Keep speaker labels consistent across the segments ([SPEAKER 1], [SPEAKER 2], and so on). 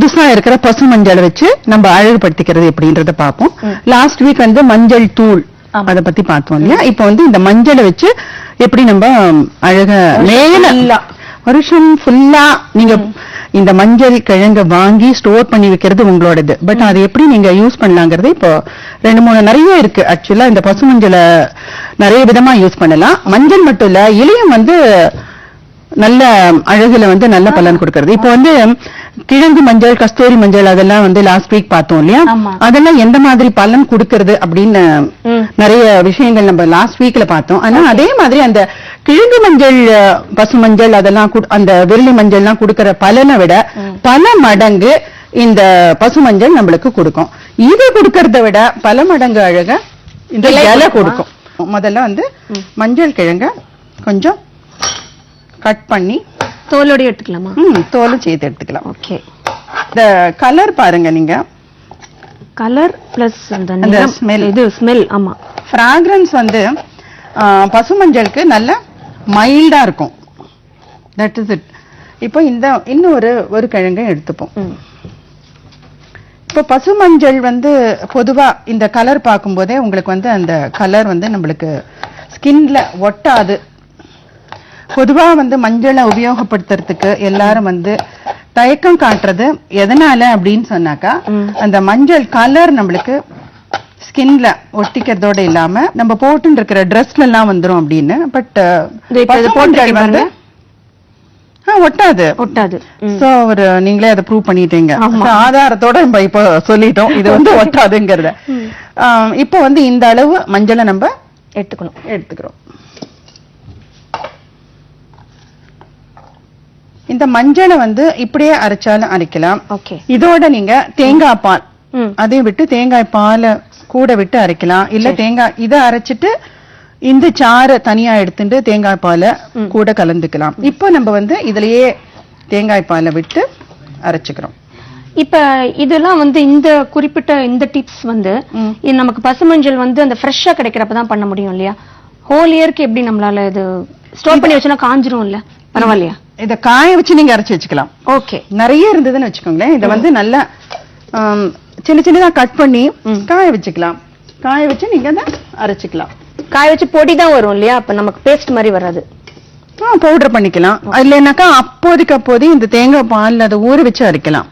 [SPEAKER 1] புதுசா இருக்கிற பசு மஞ்சளை வச்சு நம்ம அழகுபடுத்திக்கிறது எப்படின்றத பார்ப்போம். லாஸ்ட் வீக் வந்து மஞ்சள் தூள். அத பத்தி பார்த்தோம் இல்லையா? இப்போ வந்து இந்த மஞ்சளை வச்சு எப்படி நம்ம அழக மேல. வருஷம் ஃபுல்லா நீங்க இந்த மஞ்சள் கிழங்க வாங்கி ஸ்டோர் பண்ணி வைக்கிறது உங்களோடது. பட் அது எப்படி நீங்க யூஸ் பண்ணலாங்கிறது இப்போ ரெண்டு மூணு நிறைய இருக்கு. ஆக்சுவலா இந்த பசு மஞ்சளை நிறைய விதமா யூஸ் பண்ணலாம். மஞ்சள் மட்டும் இல்ல இலையும் வந்து நல்ல அழகுல வந்து நல்ல பலன் கொடுக்கறது. இப்போ வந்து கிழங்கு மஞ்சள் கஸ்தூரி மஞ்சள் அதெல்லாம் வந்து லாஸ்ட் வீக் பார்த்தோம் இல்லையா. அதெல்லாம் எந்த மாதிரி பலன் கொடுக்கறது அப்படின்னு. நிறைய விஷயங்கள் நம்ம லாஸ்ட் வீக்ல பார்த்தோம். ஆனா அதே மாதிரி அந்த கிழங்கு மஞ்சள் பசு மஞ்சள் அதெல்லாம் அந்த வெள்ளி மஞ்சள்லாம் கொடுக்கிற பலனை விட பல மடங்கு இந்த பசு மஞ்சள் நம்மளுக்கு கொடுக்கும். இது கொடுக்கறத விட பல மடங்கு அழக இந்த
[SPEAKER 2] இலை? கொடுக்கும்?
[SPEAKER 1] முதல்ல வந்து மஞ்சள் கிழங்க கொஞ்சம் கட் பண்ணி
[SPEAKER 2] தோலோட எடுத்துக்கலாமா?
[SPEAKER 1] ம், தோலும் சேர்த்து எடுத்துக்கலாம்.
[SPEAKER 2] ஓகே.
[SPEAKER 1] இந்த கலர் பாருங்க நீங்க.
[SPEAKER 2] கலர் பிளஸ் அந்த
[SPEAKER 1] smell.
[SPEAKER 2] இது ஸ்மெல் ஆமா.
[SPEAKER 1] ஃப்ராக்ரன்ஸ் வந்து ஆ, பசு மஞ்சளுக்கு நல்ல மைல்டா இருக்கும். தட் இஸ் இட் இப்போ இந்த இன்னும் ஒரு ஒரு கிழங்கை எடுத்துப்போம். இப்போ பசு மஞ்சள் வந்து பொதுவா இந்த கலர் பார்க்கும்போதே உங்களுக்கு வந்து அந்த கலர் வந்து நம்மளுக்கு ஸ்கின்ல ஒட்டாது. பொதுவா வந்து மஞ்சளை உபயோகப்படுத்துறதுக்கு எல்லாரும் வந்து தயக்கம் காட்டுறது எதனால அப்படின்னு சொன்னாக்கா. அந்த மஞ்சள் கலர் நம்மளுக்கு ஸ்கின்ல ஒட்டிக்கிறதோட இல்லாம நம்ம போட்டு இருக்கிற ட்ரெஸ்ல எல்லாம் வந்துரும் அப்படின்னு. பட்
[SPEAKER 2] போட்டிருக்கேன்
[SPEAKER 1] வந்து ஒட்டாது.
[SPEAKER 2] ஒட்டாது.
[SPEAKER 1] சோ ஒரு நீங்களே அதை ப்ரூவ் பண்ணிட்டீங்க. ஆதாரத்தோட நம்ம இப்போ சொல்லிட்டோம். இது வந்து ஒட்டாதுங்கிறத. இப்போ வந்து இந்த அளவு மஞ்சளை நம்ம
[SPEAKER 2] எடுத்துக்கணும்.
[SPEAKER 1] எடுத்துக்கிறோம். இந்த மஞ்சளை வந்து இப்படியே அரைச்சாலும் அரைக்கலாம்.
[SPEAKER 2] ஓகே
[SPEAKER 1] இதோட நீங்க தேங்காய் பால். அதையும் விட்டு தேங்காய் பாலை கூட விட்டு அரைக்கலாம். இல்ல தேங்காய் இதை அரைச்சிட்டு இந்த சாறை தனியா எடுத்துட்டு தேங்காய் பாலை கூட கலந்துக்கலாம். இப்போ நம்ம வந்து இதுலயே தேங்காய் பாலை விட்டு அரைச்சுக்கிறோம்.
[SPEAKER 2] இப்ப இதெல்லாம் வந்து இந்த குறிப்பிட்ட இந்த டிப்ஸ் வந்து நமக்கு பசுமஞ்சள் வந்து அந்த ஃப்ரெஷ்ஷா கிடைக்கிறப்ப தான் பண்ண முடியும் இல்லையா? ஹோல் இயர்க்கு எப்படி நம்மளால இது ஸ்டோர் பண்ணி வச்சோம்னா காஞ்சிரும் இல்ல பரவாயில்லையா?
[SPEAKER 1] இத காய வச்சு நீங்க அரைச்சு வச்சுக்கலாம்.
[SPEAKER 2] ஓகே.
[SPEAKER 1] நிறைய இருந்ததுன்னு வச்சுக்கோங்களேன். இத வந்து நல்லா சின்ன சின்னதா கட் பண்ணி காய வச்சுக்கலாம். காய வச்சு நீங்க அதை அரைச்சுக்கலாம்.
[SPEAKER 2] காய வச்சு பொடி தான் வரும் இல்லையா? அப்ப நமக்கு பேஸ்ட் மாதிரி வராது.
[SPEAKER 1] பவுடர் பண்ணிக்கலாம். இல்லைன்னாக்கா அப்போதைக்கு அப்போதே இந்த தேங்காய் பால்ல அதை ஊற வச்சு அரைக்கலாம்.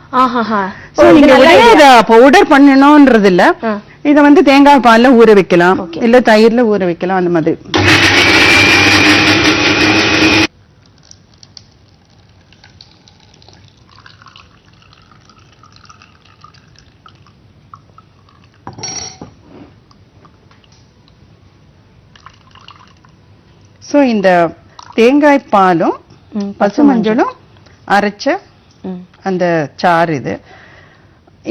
[SPEAKER 1] பவுடர் பண்ணணும்ன்றது இல்ல.
[SPEAKER 2] ஆ.
[SPEAKER 1] இத வந்து தேங்காய் பால்ல ஊற வைக்கலாம். இல்ல தயிர்ல ஊற வைக்கலாம் அந்த மாதிரி. சோ இந்த தேங்காய் பாலும் பசு மஞ்சளும். அரைச்ச. அந்த சாறு இது.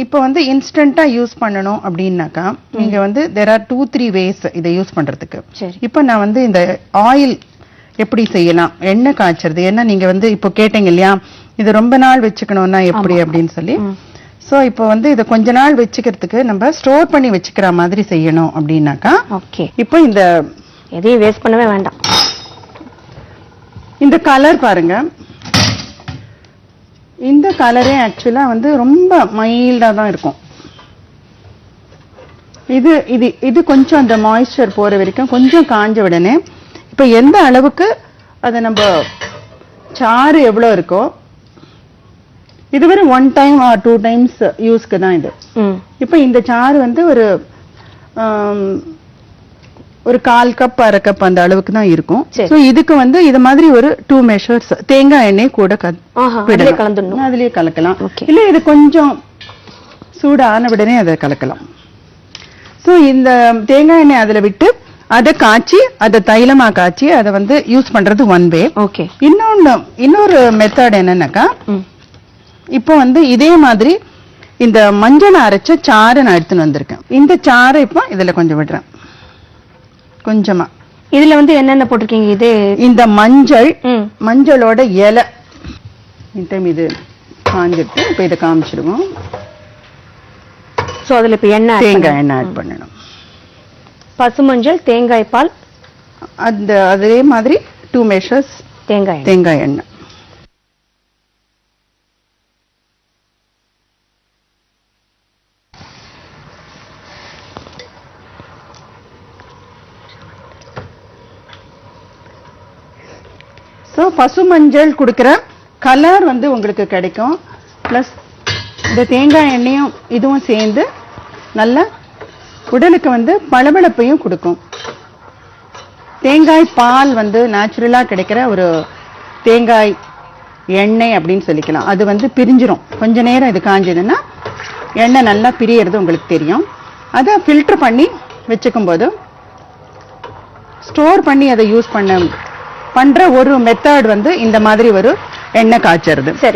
[SPEAKER 1] இப்போ வந்து இன்ஸ்டன்ட்டா யூஸ் பண்ணணும் அப்படின்னாக்கா நீங்க வந்து there are two three ways இதை யூஸ் பண்றதுக்கு.
[SPEAKER 2] சரி.
[SPEAKER 1] இப்போ நான் வந்து இந்த ஆயில் எப்படி செய்யலாம் எண்ணெய் காய்ச்சறது ஏன்னா நீங்க வந்து இப்போ கேட்டீங்க இல்லையா இது ரொம்ப நாள் வச்சுக்கணும்னா எப்படி அப்படின்னு சொல்லி. சோ இப்போ வந்து இதை கொஞ்ச நாள் வச்சுக்கிறதுக்கு நம்ம ஸ்டோர் பண்ணி வச்சுக்கிற மாதிரி செய்யணும் அப்படின்னாக்கா
[SPEAKER 2] ஓகே.
[SPEAKER 1] இப்போ இந்த
[SPEAKER 2] எதையும் வேஸ்ட் பண்ணவே வேண்டாம்.
[SPEAKER 1] இந்த கலர் பாருங்க. இந்த கலரே ஆக்சுவலா வந்து ரொம்ப மைல்டா தான் இருக்கும். இது இது இது கொஞ்சம் அந்த மாய்ஸ்சர் போற வரைக்கும் கொஞ்சம் காஞ்ச உடனே இப்ப எந்த அளவுக்கு அதை நம்ம சாறு எவ்வளவு இருக்கோ இது வெறும் one time or two times யூஸ்க்கு தான் இது. இப்ப இந்த சாறு வந்து ஒரு ஒரு கால் கப் அரை கப் அந்த அளவுக்கு தான் இருக்கும்.
[SPEAKER 2] சரி.
[SPEAKER 1] சோ இதுக்கு வந்து இது மாதிரி ஒரு டூ மெஷர்ஸ் தேங்காய் எண்ணெய் கூட கத்-
[SPEAKER 2] ஆஹா
[SPEAKER 1] விடலாம்.
[SPEAKER 2] அதிலே கலந்துடணும்.
[SPEAKER 1] அதுலயே கலக்கலாம்.
[SPEAKER 2] Okay.
[SPEAKER 1] இல்ல இது கொஞ்சம் சூடான உடனே அதை கலக்கலாம். சோ இந்த தேங்காய் எண்ணெய் அதுல விட்டு அதை காய்ச்சி அதை தைலமா காய்ச்சி அதை வந்து யூஸ் பண்றது ஒன் வே
[SPEAKER 2] ஓகே
[SPEAKER 1] இன்னொன்னு இன்னொரு மெத்தட் என்னன்னாக்கா
[SPEAKER 2] ம்.
[SPEAKER 1] இப்போ வந்து இதே மாதிரி இந்த மஞ்சளை அரைச்ச சாறை நான் எடுத்துன்னு வந்திருக்கேன். இந்த சாறை இப்போ இதுல கொஞ்சம் விடுறேன். கொஞ்சமா.
[SPEAKER 2] இதுல வந்து என்னென்ன போட்டிருக்கீங்க இது?
[SPEAKER 1] இந்த மஞ்சள் மஞ்சளோட இலை. இந்த இது காஞ்சிட்டு இப்போ இதை காமிச்சிடுவோம்.
[SPEAKER 2] சோ அதுல இப்ப எண்ணெய்
[SPEAKER 1] தேங்காய் எண்ணெய் ஆட் பண்ணணும்.
[SPEAKER 2] பசுமஞ்சள் தேங்காய் பால்
[SPEAKER 1] அந்த அதே மாதிரி டூ மெஷர்ஸ்
[SPEAKER 2] தேங்காய்.
[SPEAKER 1] தேங்காய் எண்ணெய். ஸோ பசு மஞ்சள் கொடுக்குற கலர் வந்து உங்களுக்கு கிடைக்கும். ப்ளஸ் இந்த தேங்காய் எண்ணெயும் இதுவும் சேர்ந்து நல்ல உடலுக்கு வந்து பளபளப்பையும் கொடுக்கும். தேங்காய் பால் வந்து நேச்சுரலாக கிடைக்கிற ஒரு தேங்காய் எண்ணெய் அப்படின்னு சொல்லிக்கலாம். அது வந்து பிரிஞ்சிரும். கொஞ்ச நேரம் இது காஞ்சதுன்னா எண்ணெய் நல்லா பிரியறது உங்களுக்கு தெரியும். அதை ஃபில்டர் பண்ணி வச்சுக்கும் போது ஸ்டோர் பண்ணி அதை யூஸ் பண்ண பண்ற ஒரு மெத்தட் வந்து இந்த மாதிரி ஒரு எண்ணெய் காய்ச்சறது.
[SPEAKER 2] சரி.